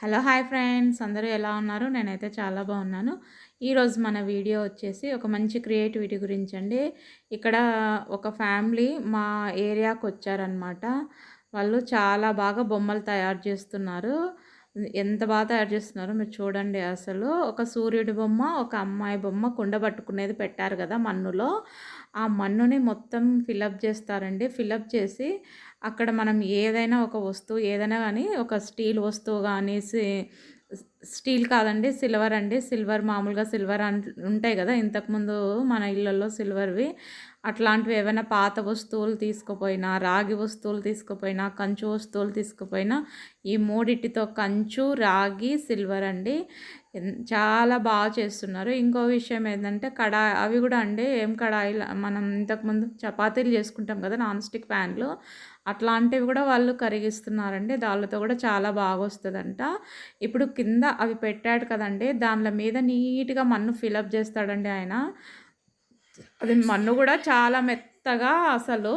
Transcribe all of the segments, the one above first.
Hello hi friends. అందరూ ఎలా ఉన్నారు? నేనైతే చాలా బాగున్నాను. ఈరోజు మన వీడియో వచ్చేసి ఒక మంచి క్రియేటివిటీ గురించి అండి. ఇక్కడ ఒక ఫ్యామిలీ మా ఏరియాకి వచ్చారనమాట వాళ్ళు చాలా బాగా బొమ్మలు తయారు చేస్తున్నారు. ఎంత బాగా తయారు చేస్తున్నారో మీరు చూడండి అసలు. ఒక సూర్యుడి బొమ్మ ఒక అమ్మాయి బొమ్మ కుండ పట్టుకునేది పెట్టారు కదా మన్నులో. ఆ మన్నుని మొత్తం ఫిలప్ చేస్తారండి. ఫిలప్ చేసి అక్కడ మనం ఏదైనా ఒక వస్తువు ఏదైనా కానీ ఒక స్టీల్ వస్తువు కానీ స్టీల్ కాదండి సిల్వర్ అండి. సిల్వర్ మామూలుగా సిల్వర్ ఉంటాయి కదా ఇంతకుముందు మన ఇళ్ళల్లో సిల్వర్వి. అట్లాంటివి ఏమైనా పాత వస్తువులు తీసుకుపోయినా రాగి వస్తువులు తీసుకుపోయినా కంచు వస్తువులు తీసుకుపోయినా ఈ మూడిటితో కంచు రాగి సిల్వర్ అండి చాలా బాగా చేస్తున్నారు. ఇంకో విషయం ఏంటంటే కడాయి అవి కూడా అండి. ఏం కడాయిలు? మనం ఇంతకుముందు చపాతీలు చేసుకుంటాం కదా నాన్ స్టిక్ ప్యాన్లు. అట్లాంటివి కూడా వాళ్ళు కరిగిస్తున్నారండి. దానితో కూడా చాలా బాగా వస్తుందంట. ఇప్పుడు కింద అవి పెట్టాడు కదండి. దానిల మీద నీట్గా మన్ను ఫిలప్ చేస్తాడండి ఆయన. అది మన్ను కూడా చాలా మెత్తగా అసలు.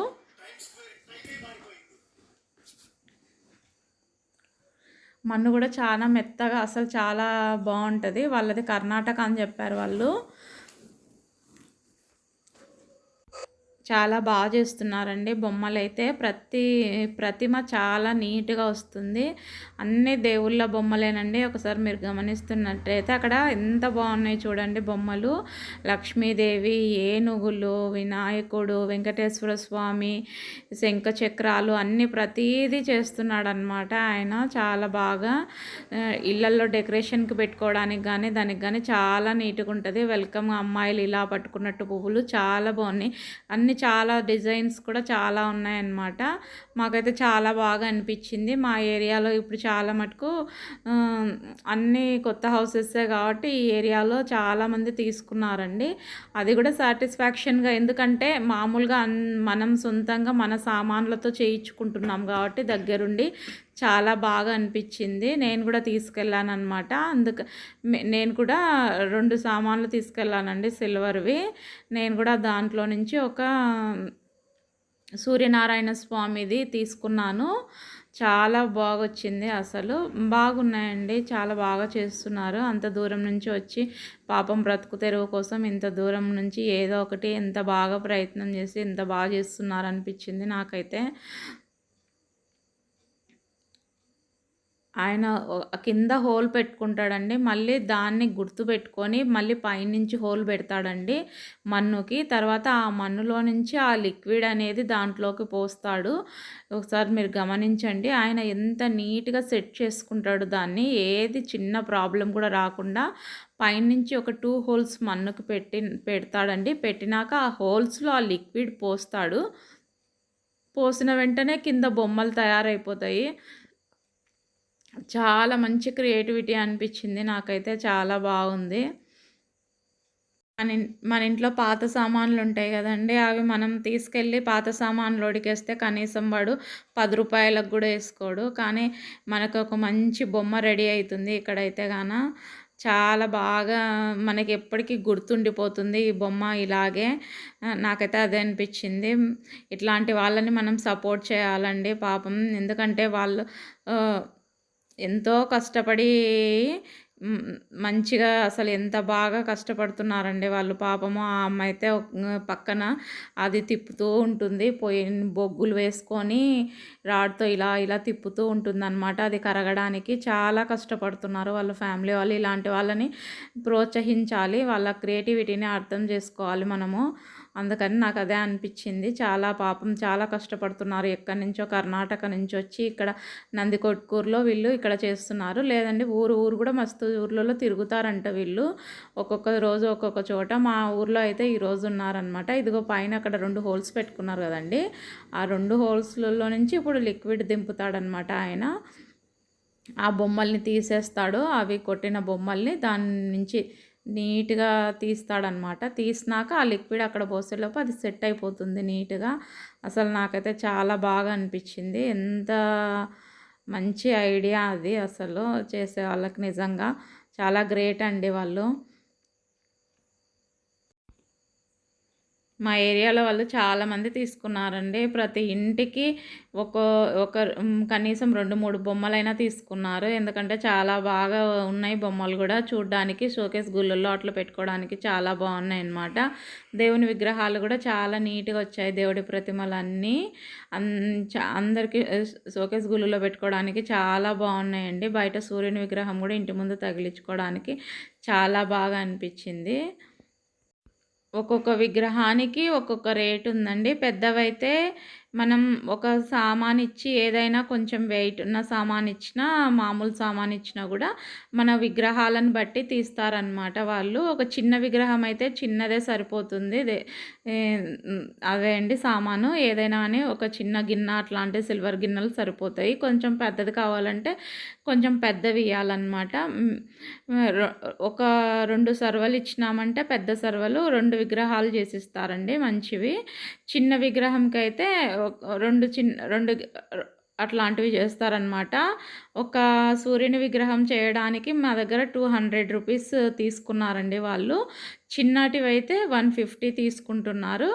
మన్ను కూడా చాలా మెత్తగా అసలు చాలా బాగుంటుంది. వాళ్ళది కర్ణాటక అని చెప్పారు వాళ్ళు. చాలా బాగా చేస్తున్నారండి. బొమ్మలు అయితే ప్రతి ప్రతిమ చాలా నీట్గా వస్తుంది. అన్ని దేవుళ్ళ బొమ్మలేనండి. ఒకసారి మీరు గమనిస్తున్నట్టయితే అక్కడ ఎంత బాగున్నాయి చూడండి బొమ్మలు. లక్ష్మీదేవి ఏనుగులు వినాయకుడు వెంకటేశ్వర స్వామి శంఖ చక్రాలు అన్ని ప్రతీది చేస్తున్నాడు అనమాట ఆయన చాలా బాగా ఇళ్ళల్లో డెకరేషన్కి పెట్టుకోవడానికి కానీ దానికి కానీ చాలా నీట్గా ఉంటుంది. వెల్కమ్ అమ్మాయిలు ఇలా పట్టుకున్నట్టు పువ్వులు చాలా బాగున్నాయి. అన్ని అన్ని చాలా డిజైన్స్ కూడా చాలా ఉన్నాయన్నమాట. మాకైతే చాలా బాగా అనిపించింది. మా ఏరియాలో ఇప్పుడు చాలా మటుకు అన్ని కొత్త హౌసెసే కాబట్టి ఈ ఏరియాలో చాలామంది తీసుకున్నారండి. అది కూడా సాటిస్ఫాక్షన్గా ఎందుకంటే మామూలుగా మనం సొంతంగా మన సామాన్లతో చేయించుకుంటున్నాం కాబట్టి దగ్గరుండి చాలా బాగా అనిపించింది. నేను కూడా తీసుకెళ్ళాను అనమాట అందుకు నేను కూడా రెండు సామాన్లు తీసుకెళ్ళానండి సిల్వర్వి. నేను కూడా దాంట్లో నుంచి ఒక సూర్యనారాయణ స్వామిది తీసుకున్నాను. చాలా బాగొచ్చింది అసలు. బాగున్నాయండి. చాలా బాగా చేస్తున్నారు. అంత దూరం నుంచి వచ్చి పాపం బ్రతుకు తెరువు కోసం ఇంత దూరం నుంచి ఏదో ఒకటి ఎంత బాగా ప్రయత్నం చేసి ఇంత బాగా చేస్తున్నారు అనిపించింది నాకైతే. ఆయన కింద హోల్ పెట్టుకుంటాడండి. మళ్ళీ దాన్ని గుర్తు పెట్టుకొని మళ్ళీ పైనుంచి హోల్ పెడతాడండి మన్నుకి. తర్వాత ఆ మన్నులో నుంచి ఆ లిక్విడ్ అనేది దాంట్లోకి పోస్తాడు. ఒకసారి మీరు గమనించండి ఆయన ఎంత నీట్గా సెట్ చేసుకుంటాడు దాన్ని. ఏది చిన్న ప్రాబ్లం కూడా రాకుండా పైనుంచి ఒక టూ హోల్స్ మన్నుకి పెట్టి పెడతాడండి. పెట్టినాక ఆ హోల్స్లో ఆ లిక్విడ్ పోస్తాడు. పోసిన వెంటనే కింద బొమ్మలు తయారైపోతాయి. చాలా మంచి క్రియేటివిటీ అనిపించింది. నాకైతే చాలా బాగుంది. మన మన ఇంట్లో పాత సామాన్లు ఉంటాయి కదండి. అవి మనం తీసుకెళ్ళి పాత సామాన్లు ఉడికేస్తే కనీసం వాడు పది రూపాయలకు కూడా వేసుకోడు. కానీ మనకు ఒక మంచి బొమ్మ రెడీ అవుతుంది ఇక్కడైతే గాన. చాలా బాగా మనకి ఎప్పటికీ గుర్తుండిపోతుంది ఈ బొమ్మ ఇలాగే. నాకైతే అదే అనిపించింది. ఇట్లాంటి వాళ్ళని మనం సపోర్ట్ చేయాలండి పాపం. ఎందుకంటే వాళ్ళు ఎంతో కష్టపడి మంచిగా అసలు ఎంత బాగా కష్టపడుతున్నారండి వాళ్ళు. పాపము ఆ అమ్మాయి అయితే పక్కన అది తిప్పుతూ ఉంటుంది. పోయి బొగ్గులు వేసుకొని రాడ్తో ఇలా ఇలా తిప్పుతూ ఉంటుంది అనమాట అది కరగడానికి చాలా కష్టపడుతున్నారు వాళ్ళ ఫ్యామిలీ వాళ్ళు. ఇలాంటి వాళ్ళని ప్రోత్సహించాలి. వాళ్ళ క్రియేటివిటీని అర్థం చేసుకోవాలి మనము. అందుకని నాకు అదే అనిపించింది. చాలా పాపం చాలా కష్టపడుతున్నారు. ఎక్కడి నుంచో కర్ణాటక నుంచి వచ్చి ఇక్కడ నందికొట్కూరులో వీళ్ళు ఇక్కడ చేస్తున్నారు. లేదండి ఊరు ఊరు కూడా మస్తు ఊర్లలో తిరుగుతారంట వీళ్ళు. ఒక్కొక్క రోజు ఒక్కొక్క చోట. మా ఊర్లో అయితే ఈరోజు ఉన్నారనమాట ఇదిగో పైన అక్కడ రెండు హోల్స్ పెట్టుకున్నారు కదండి. ఆ రెండు హోల్స్లలో నుంచి ఇప్పుడు లిక్విడ్ దింపుతాడనమాట ఆయన. ఆ బొమ్మల్ని తీసేస్తాడు. అవి కొట్టిన బొమ్మల్ని దాని నుంచి నీట్గా తీస్తాడనమాట. తీసినాక ఆ లిక్విడ్ అక్కడ పోసేలోపు అది సెట్ అయిపోతుంది నీట్గా. అసలు నాకైతే చాలా బాగా అనిపించింది. ఎంత మంచి ఐడియా అది అసలు చేసే వాళ్ళకి నిజంగా. చాలా గ్రేట్ అండి వాళ్ళు. మా ఏరియాలో వాళ్ళు చాలామంది తీసుకున్నారండి. ప్రతి ఇంటికి ఒక ఒక కనీసం రెండు మూడు బొమ్మలైనా తీసుకున్నారు. ఎందుకంటే చాలా బాగా ఉన్నాయి బొమ్మలు కూడా. చూడడానికి షోకేస్ గుళ్ళల్లో అట్లా పెట్టుకోవడానికి చాలా బాగున్నాయి అన్నమాట దేవుని విగ్రహాలు కూడా చాలా నీట్గా వచ్చాయి. దేవుడి ప్రతిమలు అన్నీ చ- అందరికీ షోకేస్ గుళ్ళలో పెట్టుకోవడానికి చాలా బాగున్నాయండి. బయట సూర్యుని విగ్రహం కూడా ఇంటి ముందు తగిలించుకోవడానికి చాలా బాగా అనిపించింది. ఒక్కొక్క విగ్రహానికి ఒక్కొక్క రేటు ఉందండి. పెద్దవైతే మనం ఒక సామాన్ ఇచ్చి ఏదైనా కొంచెం వెయిట్ ఉన్న సామాన్ ఇచ్చినా మామూలు సామాన్ ఇచ్చినా కూడా మన విగ్రహాలను బట్టి తీస్తారనమాట వాళ్ళు. ఒక చిన్న విగ్రహం అయితే చిన్నదే సరిపోతుంది. అదే అండి సామాను. ఏదైనా అని ఒక చిన్న గిన్నె అట్లాంటి సిల్వర్ గిన్నెలు సరిపోతాయి. కొంచెం పెద్దది కావాలంటే కొంచెం పెద్దవి ఇవ్వాలన్నమాట ఒక రెండు సర్వలు ఇచ్చినామంటే పెద్ద సర్వలు రెండు విగ్రహాలు చేసిస్తారండి మంచివి. చిన్న విగ్రహంకి అయితే రెండు చిన్న రెండు అట్లాంటివి చేస్తారనమాట ఒక సూర్యుని విగ్రహం చేయడానికి మా దగ్గర టూ హండ్రెడ్ రూపీస్ తీసుకున్నారండి వాళ్ళు. చిన్నటివి అయితే వన్ ఫిఫ్టీ తీసుకుంటున్నారు.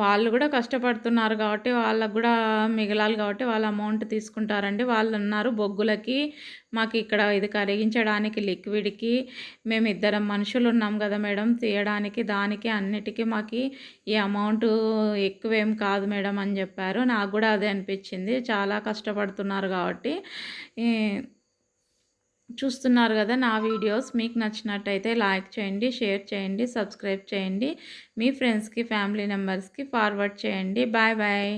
వాళ్ళు కూడా కష్టపడుతున్నారు కాబట్టి వాళ్ళకు కూడా మిగలాలి కాబట్టి వాళ్ళ అమౌంట్ తీసుకుంటారండి. వాళ్ళు అన్నారు బొగ్గులకి మాకు ఇక్కడ ఇది కరిగించడానికి లిక్విడ్కి మేము ఇద్దరం మనుషులు ఉన్నాం కదా మేడం. తీయడానికి దానికి అన్నిటికీ మాకు ఈ అమౌంట్ ఎక్కువేం కాదు మేడం అని చెప్పారు. నాకు కూడా అదే అనిపించింది. చాలా కష్టపడుతున్నారు కాబట్టి చూస్తున్నారు కదా నా వీడియోస్. మీకు నచ్చినట్టయితే లైక్ చేయండి షేర్ చేయండి సబ్స్క్రైబ్ చేయండి. మీ ఫ్రెండ్స్కి ఫ్యామిలీ మెంబర్స్కి ఫార్వర్డ్ చేయండి. Bye bye.